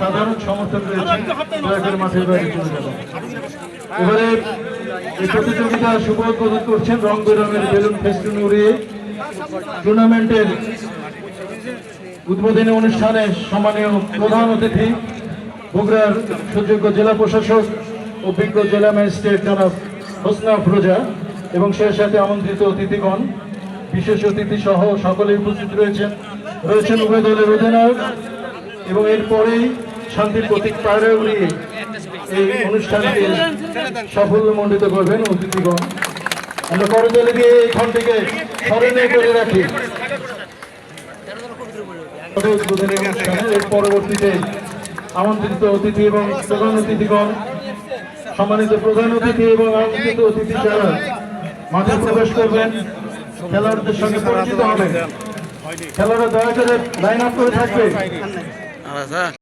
সাধারণ সমর্থক রয়েছেন এবারে এই প্রতিযোগিতা শুভ উদ্বোধন করছেন রং বেরঙের বেলুন ফেস্টুন উড়িয়ে টুর্নামেন্টের উদ্বোধনী অনুষ্ঠানে সম্মানীয় প্রধান অতিথি, বগুড়ার সুযোগ্য জেলা প্রশাসক অভিজ্ঞ জেলা ম্যাজিস্ট্রেট জনাব হোসনা আফরোজা এবং সে সাথে আমন্ত্রিত অতিথিগণ, বিশেষ অতিথি সহ সকলেই উপস্থিত রয়েছেন। রয়েছেন উভয় দলের অধিনায়ক এবং এরপরেই শান্তির প্রতীক পায়রা উড়িয়ে এই অনুষ্ঠানকে সাফল্যমণ্ডিত করবেন অতিথিগণ। আমরা করজলে দিয়ে এই ক্ষণটিকে স্মরণীয় করে রাখি। এর পরবর্তীতে আমন্ত্রিত অতিথি এবং প্রধান অতিথিগণ, সম্মানিত প্রধান অতিথি এবং আমন্ত্রিত অতিথি যারা মাঠে প্রবেশ করবেন। খেলোয়াড়দের সঙ্গে পরিচিত হবে খেলোয়াড়রা দয়া করে লাইন আপ করে থাকবে સરસ હા